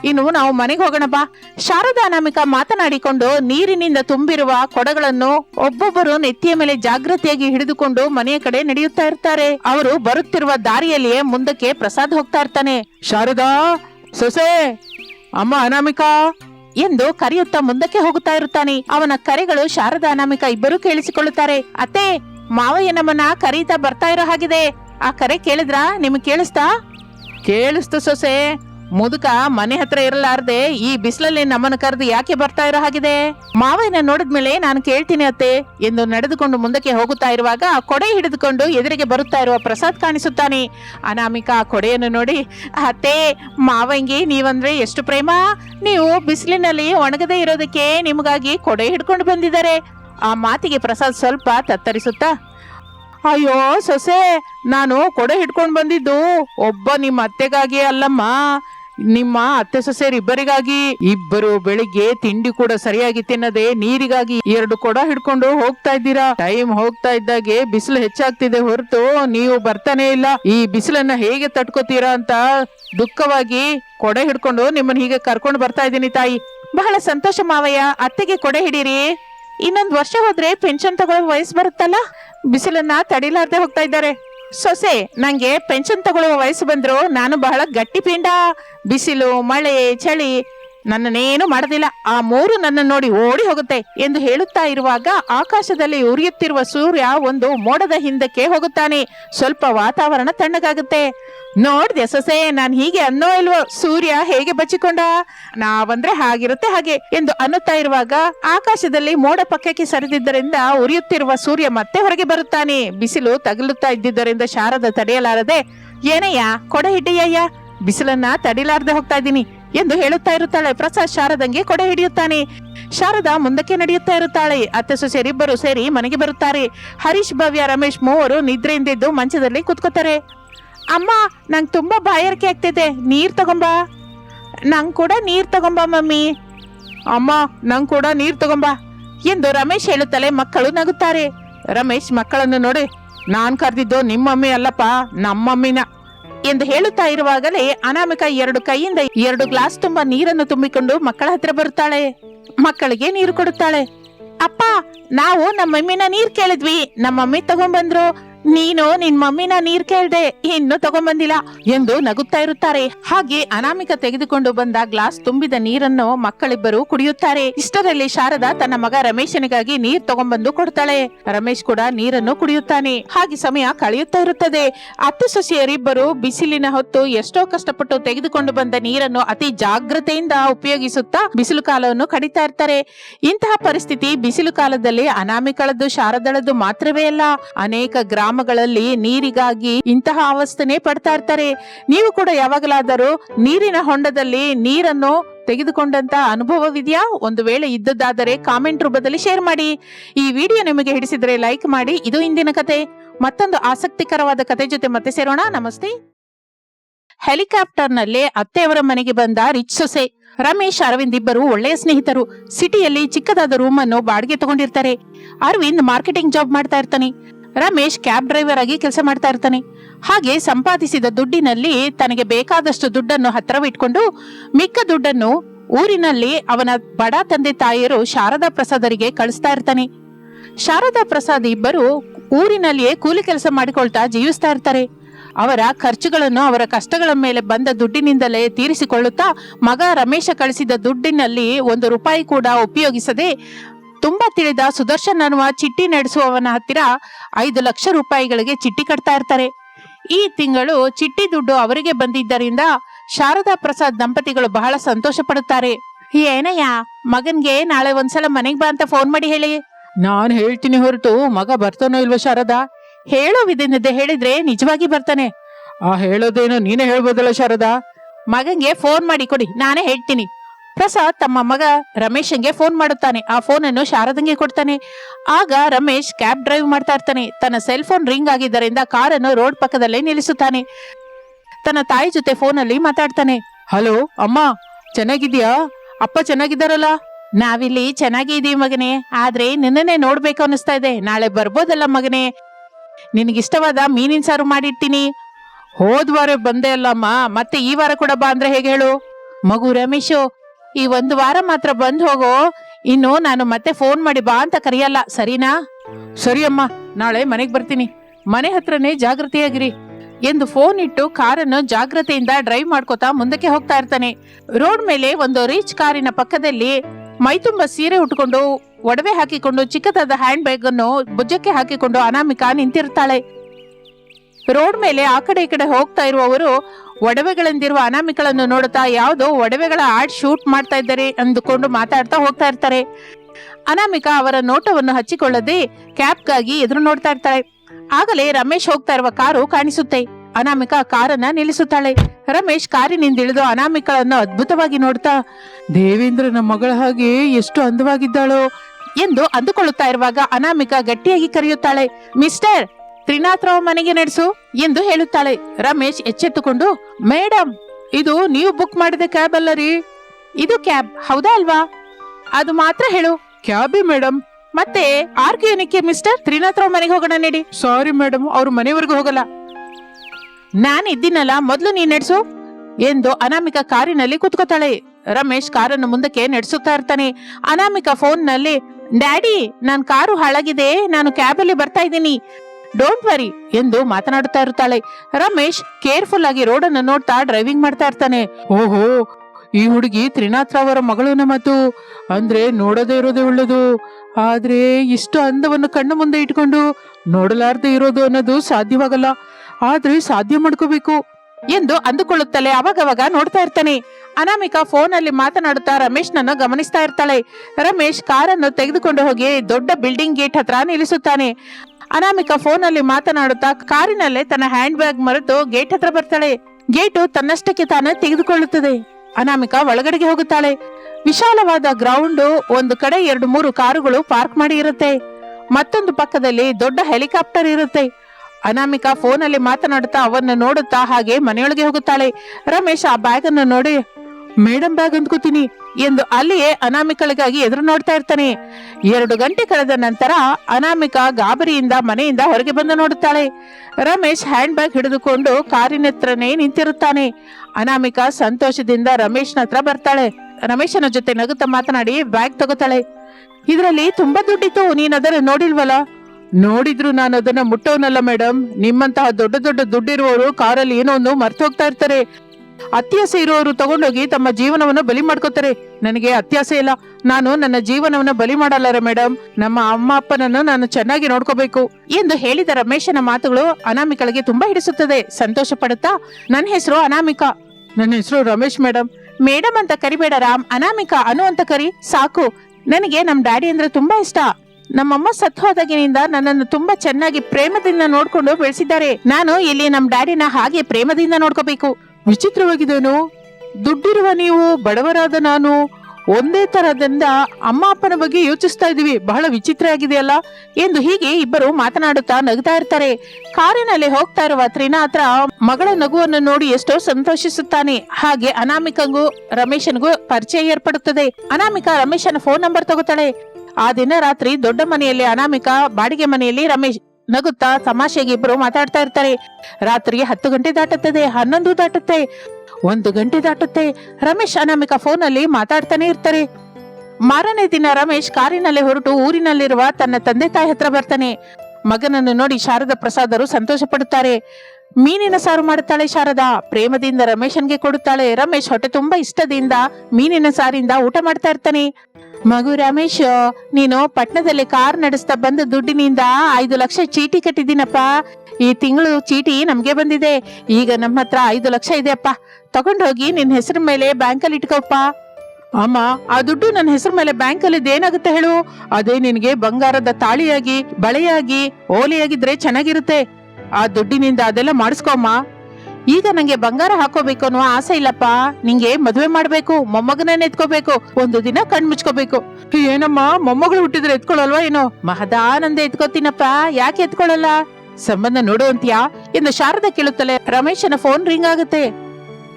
ಇನ್ನು ನಾವು ಮನೆಗೆ ಹೋಗೋಣ ಬಾ ಶಾರದಾ ಅನಾಮಿಕ ಮಾತನಾಡಿಕೊಂಡು ನೀರಿನಿಂದ ತುಂಬಿರುವ ಕೊಡಗಳನ್ನು ಒಬ್ಬೊಬ್ಬರು ನೆತ್ತಿಯ ಮೇಲೆ ಜಾಗೃತಿಯಾಗಿ ಹಿಡಿದುಕೊಂಡು ಮನೆಯ ಕಡೆ ನಡೆಯುತ್ತಾ ಇರ್ತಾರೆ. ಅವರು ಬರುತ್ತಿರುವ ದಾರಿಯಲ್ಲಿಯೇ ಮುಂದಕ್ಕೆ ಪ್ರಸಾದ್ ಹೋಗ್ತಾ ಇರ್ತಾನೆ. ಶಾರದಾ, ಸೊಸೆ, ಅಮ್ಮ ಅನಾಮಿಕಾ! ಎಂದು ಕರೆಯುತ್ತಾ ಮುಂದಕ್ಕೆ ಹೋಗುತ್ತಾ ಇರುತ್ತಾನೆ. ಅವನ ಕರೆಗಳು ಶಾರದಾ, ಅನಾಮಿಕ ಇಬ್ಬರು ಕೇಳಿಸಿಕೊಳ್ಳುತ್ತಾರೆ. ಅತ್ತೆ, ಮಾವಯ್ಯ ನಮ್ಮನ್ನ ಕರೀತಾ ಬರ್ತಾ ಇರೋ ಹಾಗಿದೆ. ಆ ಕರೆ ಕೇಳಿದ್ರಾ? ನಿಮ್ಗೆ ಕೇಳಿಸ್ತಾ? ಕೇಳಿಸ್ತು ಸೊಸೆ. ಮುದುಕ ಮನೆ ಹತ್ರ ಇರಲಾರ್ದೆ ಈ ಬಿಸಿಲಲ್ಲಿ ನಮ್ಮನ್ನು ಕರೆದು ಯಾಕೆ ಬರ್ತಾ ಇರೋ ಹಾಗಿದೆ? ಮಾವಯ್ಯನ ನೋಡಿದ್ಮೇಲೆ ನಾನು ಕೇಳ್ತೀನಿ ಅತ್ತೆ ಎಂದು ನಡೆದುಕೊಂಡು ಮುಂದಕ್ಕೆ ಹೋಗುತ್ತಾ ಇರುವಾಗ ಕೊಡೆ ಹಿಡಿದುಕೊಂಡು ಎದುರಿಗೆ ಬರುತ್ತಾ ಇರುವ ಪ್ರಸಾದ್ ಕಾಣಿಸುತ್ತಾನೆ. ಅನಾಮಿಕ ಆ ಕೊಡೆಯನ್ನು ನೋಡಿ, ಅತ್ತೆ ಮಾವಂಗಿ ನೀವಂದ್ರೆ ಎಷ್ಟು ಪ್ರೇಮ? ನೀವು ಬಿಸಿಲಿನಲ್ಲಿ ಒಣಗದೇ ಇರೋದಕ್ಕೆ ನಿಮಗಾಗಿ ಕೊಡೆ ಹಿಡ್ಕೊಂಡು ಬಂದಿದ್ದಾರೆ. ಆ ಮಾತಿಗೆ ಪ್ರಸಾದ್ ಸ್ವಲ್ಪ ತತ್ತರಿಸುತ್ತಾ, ಅಯ್ಯೋ ಸೊಸೆ, ನಾನು ಕೊಡೆ ಹಿಡ್ಕೊಂಡು ಬಂದಿದ್ದು ಒಬ್ಬ ನಿಮ್ಮ ಅತ್ತೆಗಾಗಿ ಅಲ್ಲಮ್ಮ. ನಿಮ್ಮ ಅತ್ತೆ ಸೊಸೆಯರಿಬ್ಬರಿಗಾಗಿ ಇಬ್ಬರು ಬೆಳಿಗ್ಗೆ ತಿಂಡಿ ಕೂಡ ಸರಿಯಾಗಿ ತಿನ್ನದೆ ನೀರಿಗಾಗಿ ಎರಡು ಕೊಡ ಹಿಡ್ಕೊಂಡು ಹೋಗ್ತಾ ಇದ್ದೀರಾ? ಟೈಮ್ ಹೋಗ್ತಾ ಇದ್ದಾಗೆ ಬಿಸಿಲು ಹೆಚ್ಚಾಗ್ತಿದೆ ಹೊರತು ನೀವು ಬರ್ತಾನೆ ಇಲ್ಲ. ಈ ಬಿಸಿಲನ್ನ ಹೇಗೆ ತಡ್ಕೋತೀರಾ ಅಂತ ದುಃಖವಾಗಿ ಕೊಡೆ ಹಿಡ್ಕೊಂಡು ನಿಮ್ಮನ್ನ ಹೀಗೆ ಕರ್ಕೊಂಡು ಬರ್ತಾ ಇದ್ದೀನಿ ತಾಯಿ. ಬಹಳ ಸಂತೋಷ ಮಾವಯ್ಯ. ಅತ್ತೆಗೆ ಕೊಡೆ ಹಿಡೀರಿ. ಇನ್ನೊಂದ್ ವರ್ಷ ಹೋದ್ರೆ ಪೆನ್ಷನ್ ತಗೊಳ್ಳೋ ವಯಸ್ಸು ಬರುತ್ತಲ್ಲ? ಬಿಸಿಲನ್ನ ತಡಿಲಾರ್ದೆ ಹೋಗ್ತಾ ಇದ್ದಾರೆ. ಸೊಸೆ, ನಂಗೆ ಪೆನ್ಷನ್ ತಗೊಳ್ಳುವ ವಯಸ್ಸು ಬಂದ್ರು ನಾನು ಬಹಳ ಗಟ್ಟಿ ಪಿಂಡ ಬಿಸಿಲು, ಮಳೆ, ಚಳಿ, ನನ್ನನ್ನೇನು ಮಾಡೋದಿಲ್ಲ. ಆ ಮೂರು ನನ್ನ ನೋಡಿ ಓಡಿ ಹೋಗುತ್ತೆ ಎಂದು ಹೇಳುತ್ತಾ ಇರುವಾಗ ಆಕಾಶದಲ್ಲಿ ಉರಿಯುತ್ತಿರುವ ಸೂರ್ಯ ಒಂದು ಮೋಡದ ಹಿಂದಕ್ಕೆ ಹೋಗುತ್ತಾನೆ. ಸ್ವಲ್ಪ ವಾತಾವರಣ ತಣ್ಣಗಾಗುತ್ತೆ. ನೋಡ್ದೆ ಸೊಸೆ, ನಾನ್ ಹೀಗೆ ಅನ್ನೋ ಇಲ್ವೋ? ಸೂರ್ಯ ಹೇಗೆ ಬಚ್ಚಿಕೊಂಡ? ನಾವಂದ್ರೆ ಹಾಗಿರುತ್ತೆ ಹಾಗೆ ಎಂದು ಅನ್ನುತ್ತಾ ಇರುವಾಗ ಆಕಾಶದಲ್ಲಿ ಮೋಡ ಪಕ್ಕಕ್ಕೆ ಸರಿದಿದ್ದರಿಂದ ಉರಿಯುತ್ತಿರುವ ಸೂರ್ಯ ಮತ್ತೆ ಹೊರಗೆ ಬರುತ್ತಾನೆ. ಬಿಸಿಲು ತಗಲುತ್ತಾ ಇದ್ದಿದ್ದರಿಂದ ಶಾರದ ತಡೆಯಲಾರದೆ, ಏನಯ್ಯ, ಕೊಡ ಹಿಡಿಯಯ್ಯ ಬಿಸಿಲನ್ನ ತಡಿಲಾರದೆ ಹೋಗ್ತಾ ಇದ್ದೀನಿ ಎಂದು ಹೇಳುತ್ತಾ ಇರುತ್ತಾಳೆ. ಪ್ರಸಾದ್ ಶಾರದಂಗೆ ಕೊಡೆ ಹಿಡಿಯುತ್ತಾನೆ. ಶಾರದ ಮುಂದಕ್ಕೆ ನಡೆಯುತ್ತಾ ಇರುತ್ತಾಳೆ. ಅತ್ತೆ ಸೊಸೆಯರಿಬ್ಬರು ಸೇರಿ ಮನೆಗೆ ಬರುತ್ತಾರೆ. ಹರೀಶ್, ಭವ್ಯ, ರಮೇಶ್ ಮೂವರು ನಿದ್ರೆಯಿಂದಿದ್ದು ಮಂಚದಲ್ಲಿ ಕುತ್ಕೋತಾರೆ. ಅಮ್ಮ, ನಂಗೆ ತುಂಬ ಬಾಯಾರಿಕೆ ಆಗ್ತಿದೆ. ನೀರು ತಗೊಂಬ. ನಂಗೆ ಕೂಡ ನೀರು ತಗೊಂಬ, ಮಮ್ಮಿ. ಅಮ್ಮ, ನಂಗೆ ಕೂಡ ನೀರು ತಗೊಂಬ. ಎಂದು ರಮೇಶ್ ಹೇಳುತ್ತಲೇ ಮಕ್ಕಳು ನಗುತ್ತಾರೆ. ರಮೇಶ್ ಮಕ್ಕಳನ್ನು ನೋಡಿ, ನಾನು ಕರೆದಿದ್ದು ನಿಮ್ಮಮ್ಮಿ ಅಲ್ಲಪ್ಪ ನಮ್ಮಮ್ಮಿನ ಎಂದು ಹೇಳುತ್ತಾ ಇರುವಾಗಲೇ ಅನಾಮಿಕ ಎರಡು ಕೈಯಿಂದ ಎರಡು ಗ್ಲಾಸ್ ತುಂಬಾ ನೀರನ್ನು ತುಂಬಿಕೊಂಡು ಮಕ್ಕಳ ಹತ್ರ ಬರುತ್ತಾಳೆ. ಮಕ್ಕಳಿಗೆ ನೀರು ಕೊಡುತ್ತಾಳೆ. ಅಪ್ಪ, ನಾವು ನಮ್ಮಮ್ಮಿನ ನೀರು ಕೇಳಿದ್ವಿ. ನಮ್ಮಮ್ಮಿ ತಗೊಂಡ್ಬಂದ್ರು ನೀನು ನಿನ್ ಮಮ್ಮಿನ ನೀರ್ ಕೇಳ್ದೆ ಇನ್ನು ತಗೊಂಬಂದಿಲ್ಲ ಎಂದು ನಗುತ್ತಾ ಇರುತ್ತಾರೆ. ಹಾಗೆ ಅನಾಮಿಕ ತೆಗೆದುಕೊಂಡು ಬಂದ ಗ್ಲಾಸ್ ತುಂಬಿದ ನೀರನ್ನು ಮಕ್ಕಳಿಬ್ಬರು ಕುಡಿಯುತ್ತಾರೆ. ಇಷ್ಟರಲ್ಲಿ ಶಾರದಾ ತನ್ನ ಮಗ ರಮೇಶನಿಗಾಗಿ ನೀರ್ ತಗೊಂಡ್ಬಂದು ಕೊಡ್ತಾಳೆ. ರಮೇಶ್ ಕೂಡ ನೀರನ್ನು ಕುಡಿಯುತ್ತಾನೆ. ಹಾಗೆ ಸಮಯ ಕಳೆಯುತ್ತಾ ಇರುತ್ತದೆ. ಅತ್ತೆ ಸೊಸೆಯರಿಬ್ಬರು ಬಿಸಿಲಿನ ಹೊತ್ತು ಎಷ್ಟೋ ಕಷ್ಟಪಟ್ಟು ತೆಗೆದುಕೊಂಡು ಬಂದ ನೀರನ್ನು ಅತಿ ಜಾಗ್ರತೆಯಿಂದ ಉಪಯೋಗಿಸುತ್ತಾ ಬಿಸಿಲು ಕಾಲವನ್ನು ಕಡಿತಾ ಇರ್ತಾರೆ. ಇಂತಹ ಪರಿಸ್ಥಿತಿ ಬಿಸಿಲು ಕಾಲದಲ್ಲಿ ಅನಾಮಿಕಳದ್ದು ಶಾರದಳದ್ದು ಮಾತ್ರವೇ ಅಲ್ಲ, ಅನೇಕ ಗ್ರಾಮಗಳಲ್ಲಿ ನೀರಿಗಾಗಿ ಇಂತಹ ಅವಸ್ಥೆನೇ ಪಡ್ತಾ ಇರ್ತಾರೆ. ನೀವು ಕೂಡ ಯಾವಾಗಲಾದರೂ ನೀರಿನ ಹೊಂಡದಲ್ಲಿ ನೀರನ್ನು ತೆಗೆದುಕೊಂಡಂತ ಅನುಭವವಿದೆಯಾ? ಒಂದು ವೇಳೆ ಇದ್ದದ್ದಾದರೆ ಕಾಮೆಂಟ್ ರೂಪದಲ್ಲಿ ಶೇರ್ ಮಾಡಿ. ಈ ವಿಡಿಯೋ ನಿಮಗೆ ಹಿಡಿಸಿದ್ರೆ ಲೈಕ್ ಮಾಡಿ. ಇದು ಇಂದಿನ ಕತೆ. ಮತ್ತೊಂದು ಆಸಕ್ತಿಕರವಾದ ಕತೆ ಜೊತೆ ಮತ್ತೆ ಸೇರೋಣ. ನಮಸ್ತೆ. ಹೆಲಿಕಾಪ್ಟರ್ನಲ್ಲಿ ಅತ್ತೆಯವರ ಮನೆಗೆ ಬಂದ ರಿಚ್ ಸೊಸೆ. ರಮೇಶ್, ಅರವಿಂದ್ ಇಬ್ಬರು ಒಳ್ಳೆಯ ಸ್ನೇಹಿತರು. ಸಿಟಿಯಲ್ಲಿ ಚಿಕ್ಕದಾದ ರೂಮ್ ಅನ್ನು ಬಾಡಿಗೆ ತಗೊಂಡಿರ್ತಾರೆ. ಅರವಿಂದ್ ಮಾರ್ಕೆಟಿಂಗ್ ಜಾಬ್ ಮಾಡ್ತಾ ಇರ್ತಾನೆ. ರಮೇಶ್ ಕ್ಯಾಬ್ ಡ್ರೈವರ್ ಆಗಿ ಕೆಲಸ ಮಾಡ್ತಾ ಇರ್ತಾನೆ. ಹಾಗೆ ಸಂಪಾದಿಸಿದ ದುಡ್ಡಿನಲ್ಲಿ ತನಗೆ ಬೇಕಾದಷ್ಟು ದುಡ್ಡನ್ನು ಹತ್ತಿರವಿಟ್ಕೊಂಡು ಮಿಕ್ಕ ದುಡ್ಡನ್ನು ಊರಿನಲ್ಲಿ ಅವನ ಬಡ ತಂದೆ ತಾಯಿಯರು ಶಾರದಾ ಪ್ರಸಾದರಿಗೆ ಕಳಿಸ್ತಾ ಇರ್ತಾನೆ. ಶಾರದಾ ಪ್ರಸಾದ್ ಇಬ್ಬರು ಊರಿನಲ್ಲಿಯೇ ಕೂಲಿ ಕೆಲಸ ಮಾಡಿಕೊಳ್ತಾ ಜೀವಿಸ್ತಾ ಇರ್ತಾರೆ. ಅವರ ಖರ್ಚುಗಳನ್ನು ಅವರ ಕಷ್ಟಗಳ ಮೇಲೆ ಬಂದ ದುಡ್ಡಿನಿಂದಲೇ ತೀರಿಸಿಕೊಳ್ಳುತ್ತಾ ಮಗ ರಮೇಶ ಕಳಿಸಿದ ದುಡ್ಡಿನಲ್ಲಿ ಒಂದು ರೂಪಾಯಿ ಕೂಡ ಉಪಯೋಗಿಸದೆ ತುಂಬಾ ತಿಳಿದ ಸುದರ್ಶನ್ ಅನ್ನುವ ಚಿಟ್ಟಿ ನಡೆಸುವವನ ಹತ್ತಿರ ಐದು ಲಕ್ಷ ರೂಪಾಯಿಗಳಿಗೆ ಚಿಟ್ಟಿ ಕಟ್ತಾ ಇರ್ತಾರೆ. ಈ ತಿಂಗಳು ಚಿಟ್ಟಿ ದುಡ್ಡು ಅವರಿಗೆ ಬಂದಿದ್ದರಿಂದ ಶಾರದಾ ಪ್ರಸಾದ್ ದಂಪತಿಗಳು ಬಹಳ ಸಂತೋಷ ಪಡುತ್ತಾರೆ. ಏನಯ್ಯ, ಮಗನ್ಗೆ ನಾಳೆ ಒಂದ್ಸಲ ಮನೆಗ್ ಬಾ ಅಂತ ಫೋನ್ ಮಾಡಿ ಹೇಳಿ. ನಾನ್ ಹೇಳ್ತೀನಿ ಹೊರತು, ಮಗ ಬರ್ತಾನೋ ಇಲ್ವೋ ಶಾರದಾ? ಹೇಳೋ ವಿಧಿನಿದ್ದೆ ಹೇಳಿದ್ರೆ ನಿಜವಾಗಿ ಬರ್ತಾನೆ. ಆ ಹೇಳೋದೇನೋ ನೀನೇ ಹೇಳ್ಬೋದಲ್ಲ ಶಾರದಾ? ಮಗನ್ಗೆ ಫೋನ್ ಮಾಡಿ ಕೊಡಿ, ನಾನೇ ಹೇಳ್ತೀನಿ. ಪ್ರಸಾದ್ ತಮ್ಮ ಮಗ ರಮೇಶನ್ಗೆ ಫೋನ್ ಮಾಡುತ್ತಾನೆ. ಆ ಫೋನ್ ಅನ್ನು ಶಾರದಂಗೆ ಕೊಡ್ತಾನೆ. ಆಗ ರಮೇಶ್ ಕ್ಯಾಬ್ ಡ್ರೈವ್ ಮಾಡ್ತಾ ಇರ್ತಾನೆ. ತನ್ನ ಸೆಲ್ ಫೋನ್ ರಿಂಗ್ ಆಗಿದ್ದರಿಂದ ಕಾರನ್ನು ರೋಡ್ ಪಕ್ಕದಲ್ಲೇ ನಿಲ್ಲಿಸುತ್ತಾನೆ. ತನ್ನ ತಾಯಿ ಜೊತೆ ಫೋನಲ್ಲಿ ಮಾತಾಡ್ತಾನೆ. ಹಲೋ ಅಮ್ಮ ಚೆನ್ನಾಗಿದ್ಯಾ ಅಪ್ಪ ಚೆನ್ನಾಗಿದ್ದಾರಲ್ಲ? ನಾವಿಲ್ಲಿ ಚೆನ್ನಾಗಿ ಇದೀವಿ ಮಗನೇ. ಆದ್ರೆ ನಿನ್ನನ್ನೇ ನೋಡ್ಬೇಕು ಅನಿಸ್ತಾ ಇದೆ. ನಾಳೆ ಬರ್ಬೋದಲ್ಲ ಮಗನೇ. ನಿನಗಿಷ್ಟವಾದ ಮೀನಿನ ಸಾರು ಮಾಡಿರ್ತೀನಿ. ಹೋದ್ವಾರ ಬಂದೆ ಅಲ್ಲಮ್ಮ. ಮತ್ತೆ ಈ ವಾರ ಕೂಡ ಬಾ ಅಂದ್ರೆ ಹೇಗೆ ಹೇಳು? ಮಗು ರಮೇಶು ಈ ಒಂದು ವಾರ ಮಾತ್ರ ಬಂದ್ ಹೋಗೋ. ಇನ್ನು ನಾನು ಮತ್ತೆ ಫೋನ್ ಮಾಡಿ ಬಾ ಅಂತ ಕರೆಯಲ್ಲ, ಸರಿನಾ? ಸರಿ ಅಮ್ಮ, ನಾಳೆ ಮನೆಗ್ ಬರ್ತೀನಿ. ಮನೆ ಹತ್ರನೇ ಜಾಗೃತಿಯಾಗಿರಿ ಎಂದು ಫೋನ್ ಇಟ್ಟು ಕಾರನ್ನು ಜಾಗ್ರತೆಯಿಂದ ಡ್ರೈವ್ ಮಾಡ್ಕೋತಾ ಮುಂದಕ್ಕೆ ಹೋಗ್ತಾ ಇರ್ತಾನೆ. ರೋಡ್ ಮೇಲೆ ಒಂದು ರೀಚ್ ಕಾರಿನ ಪಕ್ಕದಲ್ಲಿ ಮೈತುಂಬ ಸೀರೆ ಉಟ್ಕೊಂಡು ಒಡವೆ ಹಾಕಿಕೊಂಡು ಚಿಕ್ಕದಾದ ಹ್ಯಾಂಡ್ ಬ್ಯಾಗ್ ಅನ್ನು ಭುಜಕ್ಕೆ ಹಾಕಿಕೊಂಡು ಅನಾಮಿಕಾ ನಿಂತಿರ್ತಾಳೆ. ರೋಡ್ ಮೇಲೆ ಆ ಕಡೆ ಈ ಕಡೆ ಹೋಗ್ತಾ ಇರುವವರು ಒಡವೆಗಳಂದಿರುವ ಅನಾಮಿಕಳನ್ನು ನೋಡುತ್ತಾ ಯಾವುದೋ ಒಡವೆಗಳ ಆಡ್ ಶೂಟ್ ಮಾಡ್ತಾ ಇದ್ದಾರೆ ಅಂದುಕೊಂಡು ಮಾತಾಡ್ತಾ ಹೋಗ್ತಾ ಇರ್ತಾರೆ. ಅನಾಮಿಕಾ ಅವರ ನೋಟವನ್ನು ಹಚ್ಚಿಕೊಳ್ಳದೆ ಕ್ಯಾಬ್ಗಾಗಿ ಎದುರು ನೋಡ್ತಾ ಇರ್ತಾಳೆ. ಆಗಲೇ ರಮೇಶ್ ಹೋಗ್ತಾ ಇರುವ ಕಾರು ಕಾಣಿಸುತ್ತೆ. ಅನಾಮಿಕಾ ಕಾರನ್ನ ನಿಲ್ಲಿಸುತ್ತಾಳೆ. ರಮೇಶ್ ಕಾರಿನಿಂದ ಇಳಿದು ಅನಾಮಿಕಳನ್ನು ಅದ್ಭುತವಾಗಿ ನೋಡ್ತಾ, ದೇವೇಂದ್ರನ ಮಗಳ ಹಾಗೆ ಎಷ್ಟು ಅಂದವಾಗಿದ್ದಾಳೋ ಎಂದು ಅಂದುಕೊಳ್ಳುತ್ತಾ ಇರುವಾಗ ಅನಾಮಿಕಾ ಗಟ್ಟಿಯಾಗಿ ಕರೆಯುತ್ತಾಳೆ, ಮಿಸ್ಟರ್ ತ್ರಿನಾಥರಾವ್ ಮನೆಗೆ ನಡೆಸು ಎಂದು ಹೇಳುತ್ತಾಳೆ. ರಮೇಶ್ ಎಚ್ಚೆತ್ತುಕೊಂಡು ಮೇಡಮ್ ಇದು ನೀವು ಬುಕ್ ಮಾಡಿದ ಕ್ಯಾಬ್ ಅಲ್ಲ ರೀ? ಇದು ಕ್ಯಾಬ್ ಹೌದಾ ಅಲ್ವಾ? ಅದು ಮಾತ್ರ ಹೇಳು. ಕ್ಯಾಬಿ ಮೇಡಮ್ ಮತ್ತೆ ಆರ್ಗೆ ಏನಕ್ಕೆ ಮಿಸ್ಟರ್? ತ್ರಿನಾಥರಾವ್ ಮನೆಗೆ ಹೋಗೋಣ ನಡಿ. ಸಾರಿ ಮೇಡಮ್ ಅವ್ರ ಮನೆವರೆಗೂ ಹೋಗಲ್ಲ. ನಾನು ಇದ್ದೀನಲ್ಲ ಮೊದಲು ನೀನ್ ನಡೆಸು ಎಂದು ಅನಾಮಿಕಾ ಕಾರಿನಲ್ಲಿ ಕುತ್ಕೋತಾಳೆ. ರಮೇಶ್ ಕಾರನ್ನು ಮುಂದಕ್ಕೆ ನಡೆಸುತ್ತಾ ಇರ್ತಾನೆ. ಅನಾಮಿಕಾ ಫೋನ್ನಲ್ಲಿ ಡ್ಯಾಡಿ ನನ್ ಕಾರು ಹಾಳಾಗಿದೆ ನಾನು ಕ್ಯಾಬಲ್ಲಿ ಬರ್ತಾ ಇದ್ದೀನಿ. ಡೋಂಟ್ ವರಿ ಎಂದು ಮಾತನಾಡುತ್ತಾ ಇರುತ್ತಾಳೆ. ರಮೇಶ್ ಕೇರ್ಫುಲ್ ಆಗಿ ರೋಡ್ ಅನ್ನು ನೋಡ್ತಾ ಡ್ರೈವಿಂಗ್ ಮಾಡ್ತಾ ಇರ್ತಾನೆ. ಓಹೋ, ಈ ಹುಡುಗಿ ತ್ರಿನಾಥ್ ಅವರ ಮಗಳನ್ನ ಮತ್ತು ಅಂದ್ರೆ ನೋಡದೇ ಇರೋದೇ ಒಳ್ಳೇದು. ಆದ್ರೆ ಇಷ್ಟು ಅಂದವನ್ನು ಕಣ್ಣು ಮುಂದೆ ಇಟ್ಕೊಂಡು ನೋಡಲಾರ್ದೆ ಇರೋದು ಅನ್ನೋದು ಸಾಧ್ಯವಾಗಲ್ಲ. ಆದ್ರೆ ಸಾಧ್ಯ ಮಾಡ್ಕೋಬೇಕು ಎಂದು ಅಂದುಕೊಳ್ಳುತ್ತಲೇ ಅವಾಗವಾಗ ನೋಡ್ತಾ ಇರ್ತಾನೆ. ಅನಾಮಿಕಾ ಫೋನ್ ಅಲ್ಲಿ ಮಾತನಾಡುತ್ತಾ ರಮೇಶ್ ನನ್ನ ಗಮನಿಸ್ತಾ ಇರ್ತಾಳೆ. ರಮೇಶ್ ಕಾರನ್ನು ತೆಗೆದುಕೊಂಡು ಹೋಗಿ ದೊಡ್ಡ ಬಿಲ್ಡಿಂಗ್ ಗೇಟ್ ಹತ್ರ ನಿಲ್ಲಿಸುತ್ತಾನೆ. ಅನಾಮಿಕಾ ಫೋನ್ ಅಲ್ಲಿ ಮಾತನಾಡುತ್ತಾ ಕಾರಿನಲ್ಲೇ ತನ್ನ ಹ್ಯಾಂಡ್ ಬ್ಯಾಗ್ ಮರೆತು ಗೇಟ್ ಹತ್ರ ಬರ್ತಾಳೆ. ಗೇಟು ತನ್ನಷ್ಟಕ್ಕೆ ತಾನೇ ತೆಗೆದುಕೊಳ್ಳುತ್ತದೆ. ಅನಾಮಿಕಾ ಒಳಗಡೆಗೆ ಹೋಗುತ್ತಾಳೆ. ವಿಶಾಲವಾದ ಗ್ರೌಂಡ್, ಒಂದು ಕಡೆ ಎರಡು ಮೂರು ಕಾರುಗಳು ಪಾರ್ಕ್ ಮಾಡಿ ಇರುತ್ತೆ. ಮತ್ತೊಂದು ಪಕ್ಕದಲ್ಲಿ ದೊಡ್ಡ ಹೆಲಿಕಾಪ್ಟರ್ ಇರುತ್ತೆ. ಅನಾಮಿಕಾ ಫೋನಲ್ಲಿ ಮಾತನಾಡುತ್ತಾ ಅವನ್ನ ನೋಡುತ್ತಾ ಹಾಗೆ ಮನೆಯೊಳಗೆ ಹೋಗುತ್ತಾಳೆ. ರಮೇಶ್ ಆ ಬ್ಯಾಗ್ ಅನ್ನು ನೋಡಿ ಮೇಡಮ್ ಬ್ಯಾಗ್ ಅಂದ್ಕೋತೀನಿ ಎಂದು ಅಲ್ಲಿಯೇ ಅನಾಮಿಕಳಿಗಾಗಿ ಎದುರು ನೋಡ್ತಾ ಇರ್ತಾನೆ. ಎರಡು ಗಂಟೆ ಕಳೆದ ನಂತರ ಅನಾಮಿಕ ಗಾಬರಿಯಿಂದ ಮನೆಯಿಂದ ಹೊರಗೆ ಬಂದು ನೋಡುತ್ತಾಳೆ. ರಮೇಶ್ ಹ್ಯಾಂಡ್ ಬ್ಯಾಗ್ ಹಿಡಿದುಕೊಂಡು ಕಾರಿನ ಹತ್ರನೇ ನಿಂತಿರುತ್ತಾನೆ. ಅನಾಮಿಕ ಸಂತೋಷದಿಂದ ರಮೇಶ್ನ ಹತ್ರ ಬರ್ತಾಳೆ. ರಮೇಶನ ಜೊತೆ ನಗುತ್ತಾ ಮಾತನಾಡಿ ಬ್ಯಾಗ್ ತಗೋತಾಳೆ. ಇದರಲ್ಲಿ ತುಂಬಾ ದುಡ್ಡಿತ್ತು ನೀನ್ ಅದರ ನೋಡಿಲ್ವಲ್ಲ? ನೋಡಿದ್ರು ನಾನು ಅದನ್ನ ಮುಟ್ಟೋನಲ್ಲ ಮೇಡಮ್ ನಿಮ್ಮಂತಹ ದೊಡ್ಡ ದೊಡ್ಡ ದುಡ್ಡಿರುವವರು ಕಾರಲ್ಲಿ ಏನೋ ಒಂದು ಮರ್ತು ಹೋಗ್ತಾ ಇರ್ತಾರೆ. ಅತ್ಯಾಸೆ ಇರೋರು ತಗೊಂಡೋಗಿ ತಮ್ಮ ಜೀವನವನ್ನು ಬಲಿ ಮಾಡ್ಕೋತಾರೆ. ನನಗೆ ಅತ್ಯಾಸೆ ಇಲ್ಲ. ನಾನು ನನ್ನ ಜೀವನವನ್ನ ಬಲಿ ಮಾಡಲ್ಲ ಮೇಡಮ್ ನಮ್ಮ ಅಮ್ಮ ಅಪ್ಪನನ್ನು ನಾನು ಚೆನ್ನಾಗಿ ನೋಡ್ಕೋಬೇಕು. ಎಂದು ಹೇಳಿದ ರಮೇಶನ ಮಾತುಗಳು ಅನಾಮಿಕಳಿಗೆ ತುಂಬಾ ಹಿಡಿಸುತ್ತದೆ. ಸಂತೋಷ ಪಡುತ್ತಾ, ನನ್ನ ಹೆಸರು ಅನಾಮಿಕಾ. ನನ್ನ ಹೆಸರು ರಮೇಶ್ ಮೇಡಮ್ ಮೇಡಮ್ ಅಂತ ಕರಿಬೇಡ ರಾಮ್. ಅನಾಮಿಕಾ ಅನು ಅಂತ ಕರಿ. ಸಾಕು. ನನಗೆ ನಮ್ ಡ್ಯಾಡಿ ಅಂದ್ರೆ ತುಂಬಾ ಇಷ್ಟ. ನಮ್ಮಮ್ಮ ಸತ್ತು ಹೋದಾಗಿನಿಂದ ನನ್ನನ್ನು ತುಂಬಾ ಚೆನ್ನಾಗಿ ಪ್ರೇಮದಿಂದ ನೋಡ್ಕೊಂಡು ಬೆಳೆಸಿದ್ದಾರೆ. ನಾನು ಇಲ್ಲಿ ನಮ್ ಡ್ಯಾಡಿನ ಹಾಗೆ ಪ್ರೇಮದಿಂದ ನೋಡ್ಕೋಬೇಕು. ವಿಚಿತ್ರವಾಗಿದ್ದೇನು ದುಡ್ಡಿರುವ ನೀವು ಬಡವರಾದ ನಾನು ಒಂದೇ ತರದಿಂದ ಅಮ್ಮ ಅಪ್ಪನ ಬಗ್ಗೆ ಯೋಚಿಸ್ತಾ ಇದ್ದೀವಿ. ಬಹಳ ವಿಚಿತ್ರ ಆಗಿದೆಯಲ್ಲ ಎಂದು ಹೀಗೆ ಇಬ್ಬರು ಮಾತನಾಡುತ್ತಾ ನಗ್ತಾ ಇರ್ತಾರೆ. ಕಾರಿನಲ್ಲಿ ಹೋಗ್ತಾ ಇರುವ ತ್ರಿನಾಥ ಮಗಳ ನಗುವನ್ನು ನೋಡಿ ಎಷ್ಟೋ ಸಂತೋಷಿಸುತ್ತಾನೆ. ಹಾಗೆ ಅನಾಮಿಕಂಗೂ ರಮೇಶನ್ಗೂ ಪರಿಚಯ ಏರ್ಪಡುತ್ತದೆ. ಅನಾಮಿಕಾ ರಮೇಶನ ಫೋನ್ ನಂಬರ್ ತಗೋತಾಳೆ. ಆ ದಿನ ರಾತ್ರಿ ದೊಡ್ಡ ಮನೆಯಲ್ಲಿ ಅನಾಮಿಕ ಬಾಡಿಗೆ ಮನೆಯಲ್ಲಿ ರಮೇಶ್ ನಗುತ್ತಾ ತಮಾಷೆಗೆ ಇಬ್ರು ಮಾತಾಡ್ತಾ ಇರ್ತಾರೆ. ರಾತ್ರಿ ಹತ್ತು ಗಂಟೆ ದಾಟುತ್ತದೆ, ಹನ್ನೊಂದು ದಾಟುತ್ತೆ, ಒಂದು ಗಂಟೆ ದಾಟುತ್ತೆ. ರಮೇಶ್ ಅನಾಮಿಕಾ ಫೋನಲ್ಲಿ ಮಾತಾಡ್ತಾನೆ ಇರ್ತಾರೆ. ಮಾರನೇ ದಿನ ರಮೇಶ್ ಕಾರಿನಲ್ಲಿ ಹೊರಟು ಊರಿನಲ್ಲಿರುವ ತನ್ನ ತಂದೆ ತಾಯಿ ಹತ್ರ ಬರ್ತಾನೆ. ಮಗನನ್ನು ನೋಡಿ ಶಾರದಾ ಪ್ರಸಾದರು ಸಂತೋಷ ಪಡುತ್ತಾರೆ ಮೀನಿನ ಸಾರು ಮಾಡುತ್ತಾಳೆ ಶಾರದಾ. ಪ್ರೇಮದಿಂದ ರಮೇಶನ್ಗೆ ಕೊಡುತ್ತಾಳೆ. ರಮೇಶ್ ಹೊಟ್ಟೆ ತುಂಬಾ ಇಷ್ಟದಿಂದ ಮೀನಿನ ಸಾರಿಂದ ಊಟ ಮಾಡ್ತಾ ಇರ್ತಾನೆ. ಮಗು ರಮೇಶ್, ನೀನು ಪಟ್ಟಣದಲ್ಲಿ ಕಾರ್ ನಡೆಸ್ತಾ ಬಂದ ದುಡ್ಡಿನಿಂದ ಐದು ಲಕ್ಷ ಚೀಟಿ ಕಟ್ಟಿದ್ದೀನಪ್ಪ. ಈ ತಿಂಗಳು ಚೀಟಿ ನಮ್ಗೆ ಬಂದಿದೆ. ಈಗ ನಮ್ಮ ಹತ್ರ ಐದು ಲಕ್ಷ ಇದೆಯಪ್ಪ ತಗೊಂಡೋಗಿ ನಿನ್ನ ಹೆಸರು ಮೇಲೆ ಬ್ಯಾಂಕಲ್ಲಿ ಇಟ್ಕೋಪ್ಪ. ಅಮ್ಮ, ಆ ದುಡ್ಡು ನನ್ನ ಹೆಸರು ಮೇಲೆ ಬ್ಯಾಂಕಲ್ಲಿ ಏನಾಗುತ್ತೆ ಹೇಳು? ಅದೇ ನಿನಗೆ ಬಂಗಾರದ ತಾಳಿಯಾಗಿ, ಬಳೆಯಾಗಿ, ಓಲೆಯಾಗಿದ್ರೆ ಚೆನ್ನಾಗಿರುತ್ತೆ. ಆ ದುಡ್ಡಿನಿಂದ ಅದೆಲ್ಲ ಮಾಡಿಸ್ಕೊಮ್ಮ. ಈಗ ನಂಗೆ ಬಂಗಾರ ಹಾಕೋಬೇಕು ಅನ್ನೋ ಆಸೆ ಇಲ್ಲಪ್ಪ. ನಿಂಗೆ ಮದುವೆ ಮಾಡ್ಬೇಕು ಮೊಮ್ಮಗನ ಎತ್ಕೋಬೇಕು, ಒಂದು ದಿನ ಕಣ್ ಮುಚ್ಕೋಬೇಕು. ಏನಮ್ಮ, ಮೊಮ್ಮಗಳು ಹುಟ್ಟಿದ್ರೆ ಎತ್ಕೊಳ್ಳಲ್ವಾ ಏನೋ? ಮಹದಾನಂದ ಎತ್ಕೋತೀನಪ್ಪ, ಯಾಕೆ ಎತ್ಕೊಳ್ಳಲ್ಲ? ಸಂಬಂಧ ನೋಡು ಅಂತ್ಯಾ? ಎಂದು ಶಾರದ ಕೇಳುತ್ತಲೇ ರಮೇಶನ ಫೋನ್ ರಿಂಗ್ ಆಗುತ್ತೆ.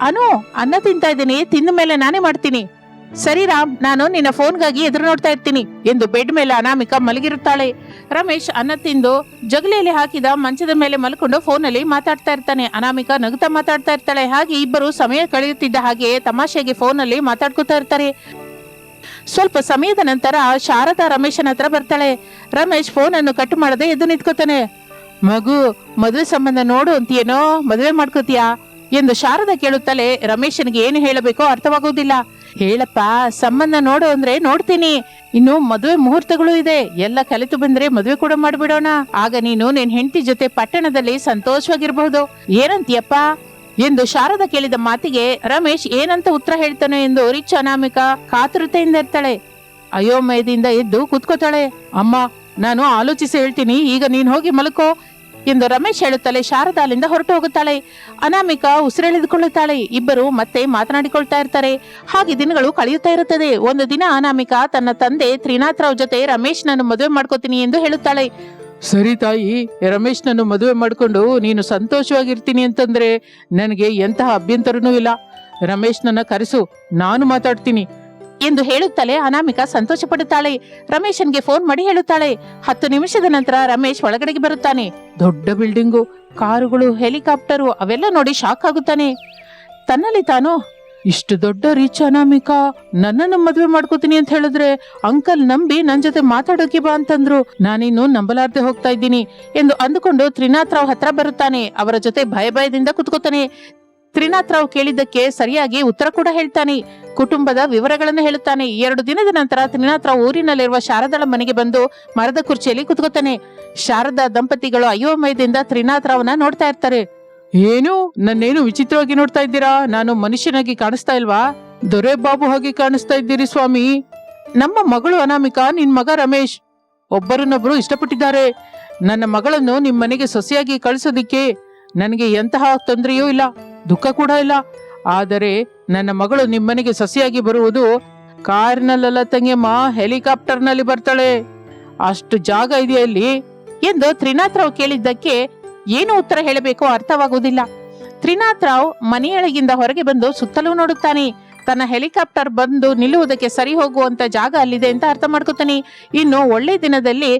ಅನು, ಅನ್ನ ತಿಂತಾ ಇದ್ದೀನಿ ತಿಂದ ಮೇಲೆ ನಾನೇ ಮಾಡ್ತೀನಿ. ಸರಿ ರಾಮ್, ನಾನು ನಿನ್ನ ಫೋನ್ಗಾಗಿ ಎದುರು ನೋಡ್ತಾ ಇರ್ತೀನಿ ಎಂದು ಬೆಡ್ ಮೇಲೆ ಅನಾಮಿಕಾ ಮಲಗಿರುತ್ತಾಳೆ. ರಮೇಶ್ ಅನ್ನ ತಿಂದು ಜಗಲಿಯಲ್ಲಿ ಹಾಕಿದ ಮಂಚದ ಮೇಲೆ ಮಲ್ಕೊಂಡು ಫೋನಲ್ಲಿ ಮಾತಾಡ್ತಾ ಇರ್ತಾನೆ. ಅನಾಮಿಕಾ ನಗುತ್ತಾ ಮಾತಾಡ್ತಾ ಇರ್ತಾಳೆ. ಹಾಗೆ ಇಬ್ಬರು ಸಮಯ ಕಳೆಯುತ್ತಿದ್ದ ಹಾಗೆ ತಮಾಷೆಗೆ ಫೋನಲ್ಲಿ ಮಾತಾಡ್ಕೊತಾ ಇರ್ತಾರೆ. ಸ್ವಲ್ಪ ಸಮಯದ ನಂತರ ಶಾರದಾ ರಮೇಶನ ಹತ್ರ ಬರ್ತಾಳೆ. ರಮೇಶ್ ಫೋನ್ ಅನ್ನು ಕಟ್ ಮಾಡದೆ ಎದ್ದು ನಿಂತ್ಕೋತಾನೆ. ಮಗು, ಮದುವೆ ಸಂಬಂಧ ನೋಡು ಅಂತೀಯೇನೋ, ಮದುವೆ ಮಾಡ್ಕೋತೀಯಾ ಎಂದು ಶಾರದಾ ಕೇಳುತ್ತಲೇ ರಮೇಶನಿಗೆ ಏನು ಹೇಳಬೇಕೋ ಅರ್ಥವಾಗುವುದಿಲ್ಲ. ಹೇಳಪ್ಪ ಸಂಬಂಧ ನೋಡು ಅಂದ್ರೆ ನೋಡ್ತೀನಿ. ಇನ್ನು ಮದುವೆ ಮುಹೂರ್ತಗಳು ಇದೆ. ಎಲ್ಲ ಕಲಿತು ಬಂದ್ರೆ ಮದುವೆ ಕೂಡ ಮಾಡ್ಬಿಡೋಣ. ಆಗ ನೀನು ನಿನ್ ಹೆಂಡತಿ ಜೊತೆ ಪಟ್ಟಣದಲ್ಲಿ ಸಂತೋಷವಾಗಿರಬಹುದು. ಏನಂತೀಯಪ್ಪ? ಎಂದು ಶಾರದ ಕೇಳಿದ ಮಾತಿಗೆ ರಮೇಶ್ ಏನಂತ ಉತ್ತರ ಹೇಳ್ತಾನೆ ಎಂದು ರಿಚ್ ಅನಾಮಿಕಾ ಕಾತುರತೆಯಿಂದ ಇರ್ತಾಳೆ. ಅಯೋಮಯದಿಂದ ಎದ್ದು ಕೂತ್ಕೋತಾಳೆ. ಅಮ್ಮ, ನಾನು ಆಲೋಚಿಸಿ ಹೇಳ್ತೀನಿ. ಈಗ ನೀನ್ ಹೋಗಿ ಮಲ್ಕೋ. ಎಂದು ರಮೇಶ್ ಹೇಳುತ್ತಲೇ ಶಾರದಾ ಹೊರಟು ಹೋಗುತ್ತಾಳೆ. ಅನಾಮಿಕಾ ಉಸಿರೆಳೆದುಕೊಳ್ಳುತ್ತಾಳೆ. ಇಬ್ಬರು ಮತ್ತೆ ಮಾತನಾಡಿಕೊಳ್ತಾ ಇರ್ತಾರೆ. ಹಾಗೆ ದಿನಗಳು ಕಳೆಯುತ್ತಾ ಇರುತ್ತದೆ. ಒಂದು ದಿನ ಅನಾಮಿಕಾ ತನ್ನ ತಂದೆ ತ್ರಿನಾಥ್ ರಾವ್ ಜೊತೆ ರಮೇಶ್ ಮದುವೆ ಮಾಡ್ಕೋತೀನಿ ಎಂದು ಹೇಳುತ್ತಾಳೆ. ಸರಿ ತಾಯಿ ರಮೇಶ್ ಮದುವೆ ಮಾಡಿಕೊಂಡು ನೀನು ಸಂತೋಷವಾಗಿರ್ತೀನಿ ಅಂತಂದ್ರೆ ನನಗೆ ಎಂತಹ ಅಭ್ಯಂತರನೂ ಇಲ್ಲ. ರಮೇಶ್ ನನ್ನ ಕರೆಸು, ನಾನು ಮಾತಾಡ್ತೀನಿ. ಎಂದು ಹೇಳುತ್ತಲೇ ಅನಾಮಿಕಾ ಸಂತೋಷ ಪಡುತ್ತಾಳೆ ರಮೇಶನ್ಗೆ ಫೋನ್ ಮಾಡಿ ಹೇಳುತ್ತಾಳೆ, ಹತ್ತು ನಿಮಿಷದ ನಂತರ ರಮೇಶ್ ಒಳಗಡೆಗೆ ಬರುತ್ತಾನೆ. ದೊಡ್ಡ ಬಿಲ್ಡಿಂಗು, ಕಾರುಗಳು, ಹೆಲಿಕಾಪ್ಟರು, ಅವೆಲ್ಲ ನೋಡಿ ಶಾಕ್ ಆಗುತ್ತಾನೆ. ತನ್ನಲ್ಲಿ ತಾನು, ಇಷ್ಟು ದೊಡ್ಡ ರೀಚ್ ಅನಾಮಿಕಾ, ನನ್ನನ್ನು ಮದುವೆ ಮಾಡ್ಕೋತೀನಿ ಅಂತ ಹೇಳಿದ್ರೆ ಅಂಕಲ್ ನಂಬಿ ನನ್ ಜೊತೆ ಮಾತಾಡೋಕೆ ಬಾ ಅಂತಂದ್ರು. ನಾನಿನ್ನು ನಂಬಲಾರ್ದೆ ಹೋಗ್ತಾ ಇದ್ದೀನಿ ಎಂದು ಅಂದುಕೊಂಡು ತ್ರಿನಾಥ್ ರಾವ್ ಹತ್ರ ಬರುತ್ತಾನೆ. ಅವರ ಜೊತೆ ಭಯ ಭಯದಿಂದ ಕುತ್ಕೋತಾನೆ. ತ್ರಿನಾಥ್ ರಾವ್ ಕೇಳಿದ್ದಕ್ಕೆ ಸರಿಯಾಗಿ ಉತ್ತರ ಕೂಡ ಹೇಳ್ತಾನೆ. ಕುಟುಂಬದ ವಿವರಗಳನ್ನು ಹೇಳುತ್ತಾನೆ. ಎರಡು ದಿನದ ನಂತರ ತ್ರಿನಾಥ್ ರಾವ್ ಊರಿನಲ್ಲಿರುವ ಶಾರದಾಳ ಮನೆಗೆ ಬಂದು ಮರದ ಕುರ್ಚಿಯಲ್ಲಿ ಕುತ್ಕೋತಾನೆ. ಶಾರದಾ ದಂಪತಿಗಳು ಅಯೋಮಯದಿಂದ ತ್ರಿನಾಥ್ ರಾವ್ನ ನೋಡ್ತಾ ಇರ್ತಾರೆ. ಏನು? ನನ್ನೇನು ವಿಚಿತ್ರವಾಗಿ ನೋಡ್ತಾ ಇದ್ದೀರಾ? ನಾನು ಮನುಷ್ಯನಾಗಿ ಕಾಣಿಸ್ತಾ ಇಲ್ವಾ? ದೊರೆ ಬಾಬು ಹಾಗೆ ಕಾಣಿಸ್ತಾ ಇದ್ದೀರಿ ಸ್ವಾಮಿ. ನಮ್ಮ ಮಗಳು ಅನಾಮಿಕಾ, ನಿನ್ ಮಗ ರಮೇಶ್. ಒಬ್ಬರನ್ನೊಬ್ಬರು ಇಷ್ಟಪಟ್ಟಿದ್ದಾರೆ. ನನ್ನ ಮಗಳನ್ನು ನಿಮ್ಮ ಮನೆಗೆ ಸೊಸೆಯಾಗಿ ಕಳಿಸೋದಿಕ್ಕೆ ನನಗೆ ಎಂತಹ ತೊಂದರೆಯೂ ಇಲ್ಲ, ದುಃಖ ಕೂಡ ಇಲ್ಲ. ಆದರೆ ನನ್ನ ಮಗಳು ನಿಮ್ಮನೆಗೆ ಸಸಿಯಾಗಿ ಬರುವುದು ಕಾರಿನಲ್ಲ ತಂಗಿಯಮ್ಮ ಹೆಲಿಕಾಪ್ಟರ್ನಲ್ಲಿ ಬರ್ತಾಳೆ. ಅಷ್ಟು ಜಾಗ ಇದೆಯಾ ಇಲ್ಲಿ ಎಂದು ತ್ರಿನಾಥ್ ರಾವ್ ಕೇಳಿದ್ದಕ್ಕೆ ಏನು ಉತ್ತರ ಹೇಳಬೇಕೋ ಅರ್ಥವಾಗುವುದಿಲ್ಲ. ತ್ರಿನಾಥ್ ರಾವ್ ಮನೆಯೊಳಗಿಂದ ಹೊರಗೆ ಬಂದು ಸುತ್ತಲೂ ನೋಡುತ್ತಾನೆ. ತನ್ನ ಹೆಲಿಕಾಪ್ಟರ್ ಬಂದು ನಿಲ್ಲುವುದಕ್ಕೆ ಸರಿ ಹೋಗುವಂತ ಜಾಗ ಅಲ್ಲಿದೆ ಅಂತ ಅರ್ಥ ಮಾಡ್ಕೋತಾನೆ. ಇನ್ನು ಒಳ್ಳೆ ದಿನದಲ್ಲಿ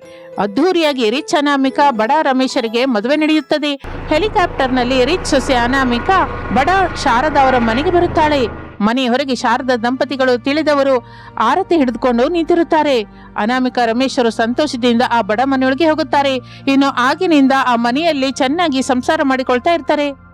ಅದ್ಧೂರಿಯಾಗಿ ರಿಚ್ ಅನಾಮಿಕ ಬಡ ರಮೇಶರಿಗೆ ಮದುವೆ ನಡೆಯುತ್ತದೆ. ಹೆಲಿಕಾಪ್ಟರ್ನಲ್ಲಿ ರಿಚ್ ಸೊಸೆ ಅನಾಮಿಕಾ ಬಡ ಶಾರದ ಅವರ ಮನೆಗೆ ಬರುತ್ತಾಳೆ. ಮನೆಯ ಹೊರಗೆ ಶಾರದ ದಂಪತಿಗಳು ತಿಳಿದವರು ಆರತಿ ಹಿಡಿದುಕೊಂಡು ನಿಂತಿರುತ್ತಾರೆ. ಅನಾಮಿಕಾ ರಮೇಶರು ಸಂತೋಷದಿಂದ ಆ ಬಡ ಮನೆಯೊಳಗೆ ಹೋಗುತ್ತಾರೆ. ಇನ್ನು ಆಗಿನಿಂದ ಆ ಮನೆಯಲ್ಲಿ ಚೆನ್ನಾಗಿ ಸಂಸಾರ ಮಾಡಿಕೊಳ್ತಾ ಇರ್ತಾರೆ.